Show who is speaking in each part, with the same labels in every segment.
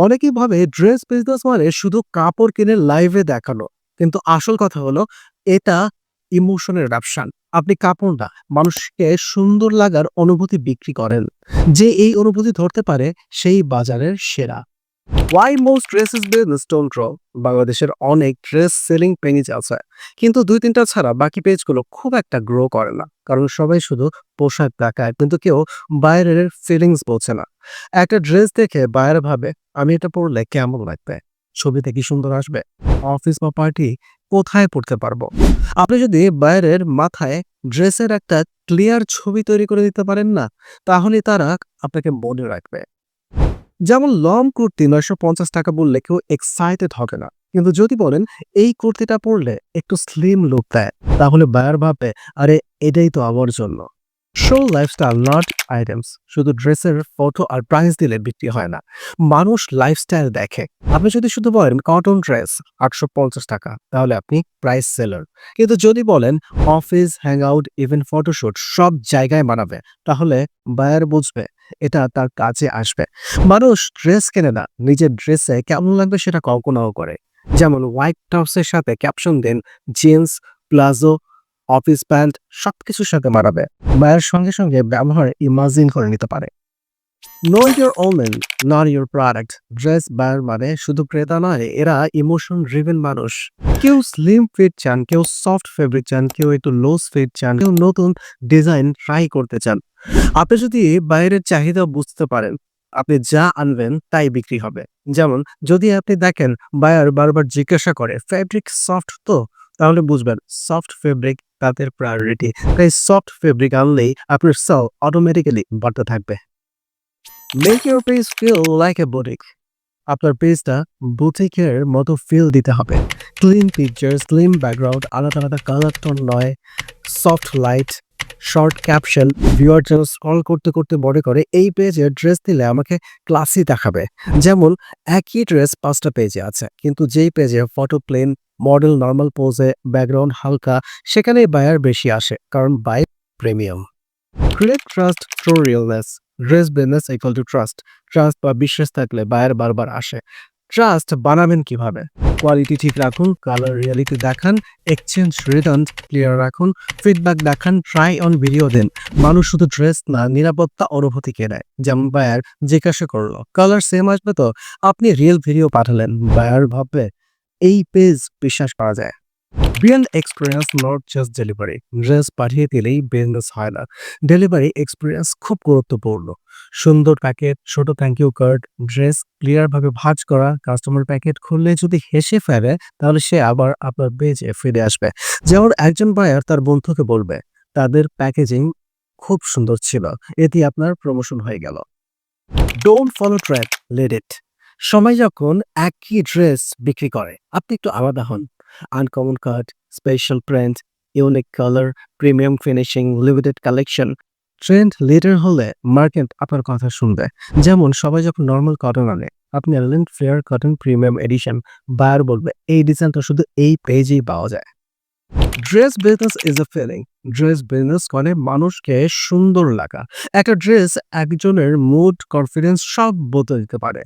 Speaker 1: অনেকেই ভাবে dress business মানে শুধু কাপড় কিনে লাইভে দেখানো। কিন্তু আসল কথা হলো, এটা ইমোশনের ব্যবসা আপনি কাপড় না, মানুষকে সুন্দর লাগার অনুভূতি বিক্রি করেন। যে এই অনুভূতি ধরতে পারে সেই বাজারের সেরা। Why most dresses business don't grow বাংলাদেশের অনেক ড্রেস সেলিং পেজ আছে। কিন্তু দুই তিনটা ছাড়া বাকি পেজগুলো খুব একটা গ্রো করে না। কারণ সবাই শুধু পোশাক দেখায়, কিন্তু কেউ বাইরের ফিলিংস বোঝে না। একটা ড্রেস দেখে বাইরে ভাবে, আমি এটা পরলে কেমন লাগবে? ছবিতে কি সুন্দর আসবে? অফিস বা পার্টি কোথায় পড়তে পারব? আপনি যদি বাইরের মাথায় ড্রেসের একটা ক্লিয়ার ছবি তৈরি করে দিতে পারেন না, তাহলে তারা আপনাকে মনে রাখবে। যেমন লং কুর্তি নয়শো পঞ্চাশ টাকা বললে কেউ এক্সাইটেড হবে না। কিন্তু যদি বলেন, এই কুর্তিটা পরলে একটু স্লিম লুক দেয়, তাহলে বায়ার ভাববে আরে, এটাই তো আমার জন্য। শো লাইফস্টাইল নট আইটেমস শুধু ড্রেসের ফটো আর প্রাইস দিলে বিক্রি হয় না। মানুষ লাইফস্টাইল দেখে। আপনি যদি শুধু বলেন কটন ড্রেস আটশো পঞ্চাশ টাকা, তাহলে আপনি প্রাইস সেলার কিন্তু যদি বলেন office hang out even photoshoot সব জায়গায় বানাবে, তাহলে বায়ার বুঝবে, এটা তার কাজে আসবে। মানুষ ড্রেস কেনে না, নিজের ড্রেসে কেমন লাগবে সেটা কল্পনাও করে। যেমন হোয়াইট টপসের সাথে caption then jeans palazzo office pant সবকিছুর সাথে মানাবে। বায়ের সঙ্গে সঙ্গে ব্যবহার ইমাজিন করে নিতে পারে। Know your women not your product dress buyer মানে শুধু ক্রেতা নয়, এরা ইমোশন ড্রিভেন মানুষ। কেউ স্লিম ফিট চান, কেউ সফট ফেব্রিক চান, কেউ একটু লোস ফিট চান, কেউ নতুন ডিজাইন ট্রাই করতে চান। আপনি যদি বাইরের চাহিদা বুঝতে পারেন, আপনি যা আনবেন তাই বিক্রি হবে। যেমন, যদি আপনি দেখেন বায়ার বারবার জিজ্ঞাসা করে ফেব্রিক সফট তো? তাহলে বুঝবেন সফট ফেব্রিক তাদের প্রায়োরিটি তাই সফট ফেব্রিক আনলেই আপনার সেল অটোমেটিক্যালি বাড়তে থাকবে। Make your page feel like a boutique আপনার পেজটা বুটিকের মতো ফিল দিতে হবে। ক্লিন পিকচার স্লিম ব্যাকগ্রাউন্ড আলাদা আলাদা কালার টোন নয়। Soft light short caption viewer যেন স্ক্রল করতে করতে মনে করে, এই পেজে ড্রেস দিলে আমাকে ক্লাসি দেখাবে। যেমন, একই ড্রেস পাঁচটা পেজে আছে, কিন্তু যেই পেজে ফটো প্লেন মডেল নর্মাল পোজে ব্যাকগ্রাউন্ড হালকা সেখানে বায়ার বেশি আসে, কারণ buy premium create trust true realness dress business equal to trust trust বা বিশ্বাস থাকলে বায়ার বারবার আসে। ট্রাস্ট বানাবেন কীভাবে? কোয়ালিটি ঠিক রাখুন কালার রিয়ালিটি দেখান এক্সচেঞ্জ রিটার্ন ক্লিয়ার রাখুন ফিডব্যাক দেখান ট্রাই অন ভিডিও দেন। মানুষ শুধু ড্রেস না, নিরাপত্তা অনুভূতি কেনায় যেমন বায়ার জিজ্ঞাসা করল কালার সেম আসবে তো? আপনি রিয়েল ভিডিও পাঠালেন বায়ার ভাববে, এই পেজ বিশ্বাস করা যায়। Real experience not just delivery. Dress পাঠিয়ে দিলেই বিজনেস হয় না। ডেলিভারি এক্সপিরিয়েন্স খুব গুরুত্বপূর্ণ। সুন্দর প্যাকেট, ছোট থ্যাংক ইউ কার্ড ড্রেস ক্লিয়ারভাবে ভাঁজ করা কাস্টমার প্যাকেট খুললে যদি হেসে ফেলে, তাহলে সে আবার আপনার পেজে ফিরে আসবে। যেমন একজন বায়ার তার বন্ধুকে বলবে, তাদের প্যাকেজিং খুব সুন্দর ছিল। এটি আপনার প্রমোশন হয়ে গেল। Don't follow track let it সময় যখন একই ড্রেস বিক্রি করে, আপনি একটু আলাদা হন। Uncommon cut special print unique colour premium finishing limited collection trend leader হলে মার্কেট আপনার কথা শুনবে। যেমন সবাই যখন নর্মাল কটন আনে, আপনি আনলেন fair cotton premium edition buyer বলবে, এই ডিজাইনটা শুধু এই পেজেই পাওয়া যায়। Dress business is a feeling dress business করে মানুষকে সুন্দর লাগা। একটা ড্রেস একজনের মুড কনফিডেন্স সব বদলে দিতে পারে।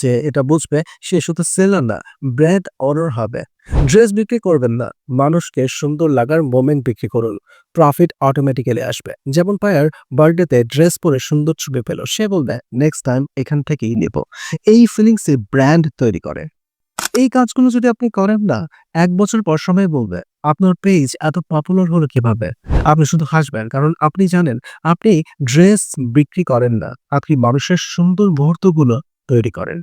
Speaker 1: যে এটা বুঝবে সে শুধু সেলার না, ব্র্যান্ড অর্ডার হবে। ড্রেস বিক্রি করবেন না, মানুষকে সুন্দর লাগার মোমেন্ট বিক্রি করুন। প্রফিট অটোমেটিক্যালি আসবে। যেমন পায়ার বার্থডেতে ড্রেস পরে সুন্দর ছবি পেল, সে বলবে নেক্সট টাইম এখান থেকেই নেব। এই ফিলিংসে ব্র্যান্ড তৈরি করে। এই কাজগুলো যদি আপনি করেন না, এক বছর পর সময় বলবে, আপনার পেজ এত পপুলার হলো কীভাবে? আপনি শুধু হাসবেন, কারণ আপনি জানেন, আপনি ড্রেস বিক্রি করেন না। আপনি মানুষের সুন্দর মুহূর্তগুলো তৈরি করেন।